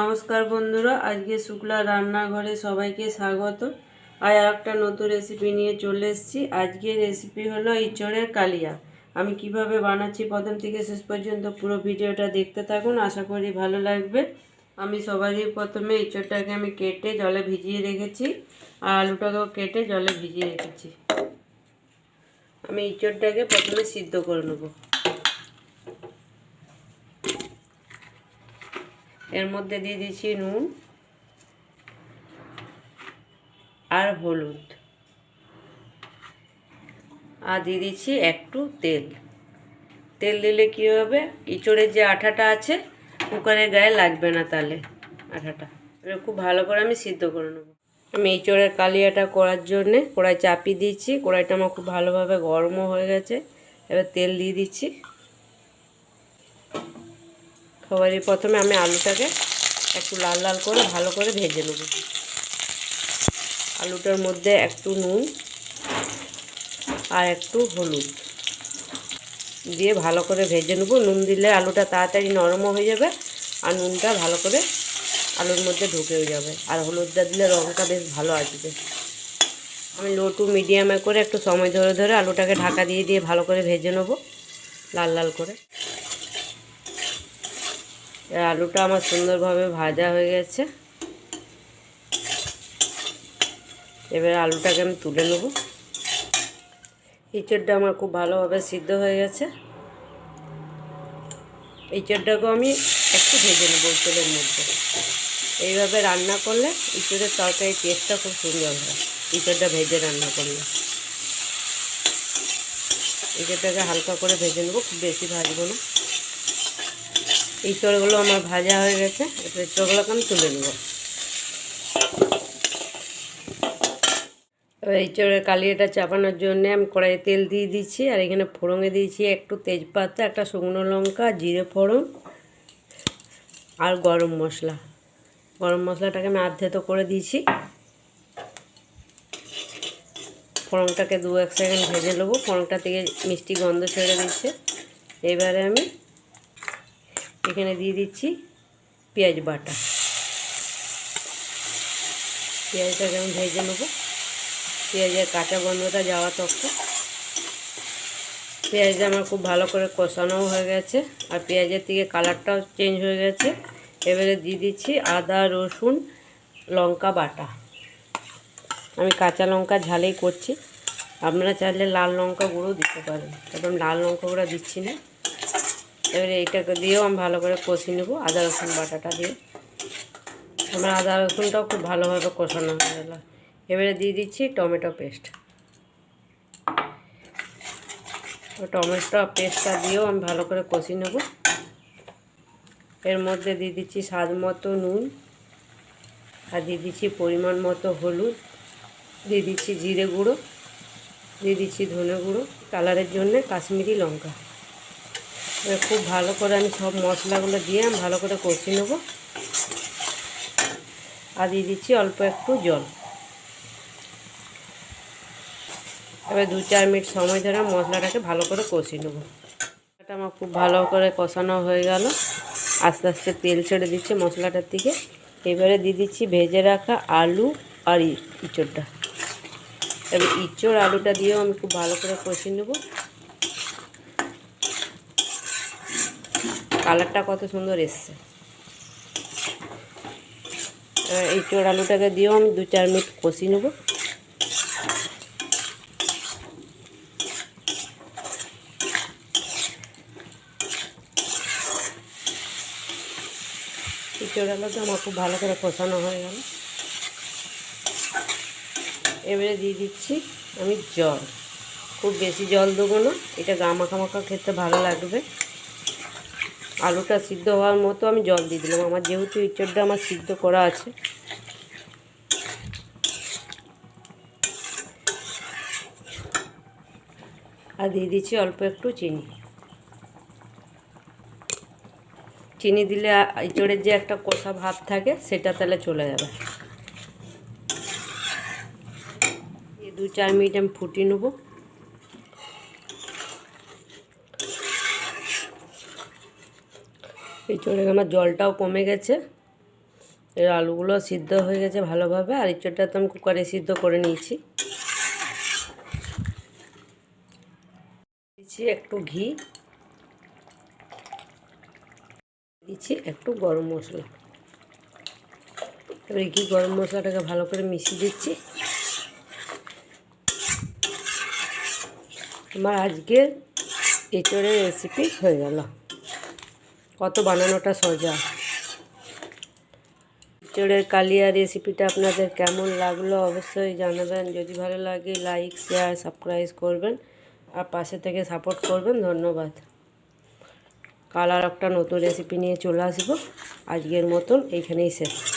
নমস্কার বন্ধুরা, আজকে শুক্লা রান্নাঘরে সবাইকে স্বাগত। আর একটা নতুন রেসিপি নিয়ে চলে এসেছি। আজকের রেসিপি হলো ইঁচড়ের কালিয়া। আমি কীভাবে বানাচ্ছি প্রথম থেকে শেষ পর্যন্ত পুরো ভিডিওটা দেখতে থাকুন, আশা করি ভালো লাগবে। আমি সবারই প্রথমে ইঁচড়টাকে আমি কেটে জলে ভিজিয়ে রেখেছি আর আলুটাকেও কেটে জলে ভিজিয়ে রেখেছি। আমি ইঁচড়টাকে প্রথমে সিদ্ধ করে নেব। এর মধ্যে দিয়ে দিচ্ছি নুন আর হলুদ। আর দিয়ে দিচ্ছি একটু তেল। তেল দিলে কী হবে? ইঁচড়ের যে আঠাটা আছে কুকারের গায়ে লাগবে না তাহলে আঠাটা। এবার খুব ভালো করে আমি সিদ্ধ করে নেব। আমি ইঁচড়ের কালিয়াটা করার জন্যে কড়াই চাপিয়ে দিচ্ছি। কড়াইটা আমার খুব ভালোভাবে গরমও হয়ে গেছে। এবার তেল দিয়ে দিচ্ছি। সবারই প্রথমে আমি আলুটাকে একটু লাল লাল করে ভালো করে ভেজে নেব। আলুটার মধ্যে একটু নুন আর একটু হলুদ দিয়ে ভালো করে ভেজে নেব। নুন দিলে আলুটা তাড়াতাড়ি নরমও হয়ে যাবে আর নুনটা ভালো করে আলুর মধ্যে ঢুকেও যাবে। আর হলুদটা দিলে রঙটা বেশ ভালো আসবে। আমি লো টু মিডিয়ামে করে একটু সময় ধরে ধরে আলুটাকে ঢাকা দিয়ে দিয়ে ভালো করে ভেজে নেব লাল লাল করে। আলুটা আমার সুন্দরভাবে ভাজা হয়ে গেছে। এবার আলুটাকে আমি তুলে নেব। ইঁচড়টা আমার খুব ভালোভাবে সিদ্ধ হয়ে গেছে। ইঁচড়টাকেও আমি একটু ভেজে নেব ইঁচড়ের মধ্যে। এইভাবে রান্না করলে ইঁচড়ের তরকারি টেস্টটা খুব সুন্দর হয়, ইঁচড়টা ভেজে রান্না করলে। ইঁচড়টাকে হালকা করে ভেজে নেব, খুব বেশি ভাজবো না। এই চড়গুলো আমার ভাজা হয়ে গেছে এবার চড়গুলোকে আমি তুলে নেব। এবার এই চড়ের কালিয়াটা চাপানোর জন্য আমি কড়াইয়ে তেল দিয়ে দিচ্ছি, আর এখানে ফোড়ঙে দিয়েছি একটু তেজপাতা, একটা শুকনো লঙ্কা, জিরে ফোড়ন, আর গরম মশলা। গরম মশলাটাকে আমি আধেতো করে দিয়েছি। ফোড়নটাকে দু এক সেকেন্ড ভেজে নেব। ফোড়নটা থেকে মিষ্টি গন্ধ ছেড়ে দিচ্ছে। এবারে আমি এখানে দিয়ে দিচ্ছি পেঁয়াজ বাটা। পেঁয়াজটাকে আমি ভেজে নেব? পেঁয়াজের কাঁচা গন্ধটা যাওয়া তখন। পেঁয়াজটা আমার খুব ভালো করে কষানোও হয়ে গেছে, আর পেঁয়াজের থেকে কালারটাও চেঞ্জ হয়ে গেছে। এবারে দিয়ে দিচ্ছি আদা, রসুন, লঙ্কা বাটা। আমি কাঁচা লঙ্কা ঝালেই করছি। আপনারা চাইলে লাল লঙ্কা গুঁড়ো দিতে পারেন। তবে লাল লঙ্কা গুঁড়ো দিচ্ছি না। এবারে এইটাকে দিয়েও আমি ভালো করে কষিয়ে নেব, আদা রসুন বাটাটা দিয়ে। আমার আদা রসুনটাও খুব ভালোভাবে কষানো হয়ে গেল। এবারে দিয়ে দিচ্ছি টমেটো পেস্ট। টমেটো পেস্টটা দিয়েও আমি ভালো করে কষিয়ে নেব। এর মধ্যে দিয়ে দিচ্ছি স্বাদ মতো নুন, আর দিয়ে দিচ্ছি পরিমাণ মতো হলুদ, দিয়ে দিচ্ছি জিরে গুঁড়ো, দিয়ে দিচ্ছি ধনে গুঁড়ো, কালারের জন্যে কাশ্মীরি লঙ্কা। খুব ভালো করে আমি সব মশলাগুলো দিয়ে আমি ভালো করে কষিয়ে নেব। আর দিয়ে দিচ্ছি অল্প একটু জল। এবার দু চার মিনিট সময় ধরে মশলাটাকে ভালো করে কষিয়ে নেব। এটা আমার খুব ভালো করে কষানো হয়ে গেল। আস্তে আস্তে তেল ছেড়ে দিচ্ছে মশলাটার থেকে এবারে দিয়ে দিচ্ছি ভেজে রাখা আলু আর ইঁচড়টা। এবার ইঁচড় আলুটা দিয়েও আমি খুব ভালো করে কষিয়ে নেব। কালারটা কত সুন্দর এসছে। এই চোর আলুটাকে দিয়েও আমি দু চার মিনিট কষি নেব। চোর আলুটা আমার খুব ভালো করে কষানো হয়ে গেল। এবারে দিয়ে দিচ্ছি আমি জল। খুব বেশি জল দেবো না, এটা গা মাখা মাখা খেতে ভালো লাগবে। আলুটা সিদ্ধ হওয়ার মতো আমি জল দিয়ে দিলাম। আমার যেহেতু ইঁচড়টা আমার সিদ্ধ করা আছে। আর দিয়ে দিচ্ছি অল্প একটু চিনি। চিনি দিলে ইঁচড়ের যে একটা কষা ভাব থাকে, সেটা তাহলে চলে যাবে। দু চার মিনিট আমি ফুটিয়ে নেব। এই চড়ে আমার জলটাও কমে গেছে। এর আলুগুলো সিদ্ধ হয়ে গেছে ভালোভাবে। আর ইঁচড়টা তো আমি কুকারে সিদ্ধ করে নিয়েছি। দিচ্ছি একটু ঘি। দিচ্ছি একটু গরম মশলা। এবারে ঘি গরম মশলাটাকে ভালো করে মিশিয়ে দিচ্ছি। আমার আজকের এঁচড়ের রেসিপি হয়ে গেল। কত বানানোটা সোজা। চড়ের কালিয়া রেসিপিটা আপনাদের কেমন লাগল অবশ্যই জানাবেন। যদি ভালো লাগে লাইক শেয়ার সাবস্ক্রাইব করবেন আর পাশে থেকে সাপোর্ট করবেন। ধন্যবাদ। কালার একটা নতুন রেসিপি নিয়ে চলে আসব। আজকের মতন এইখানেই শেষ।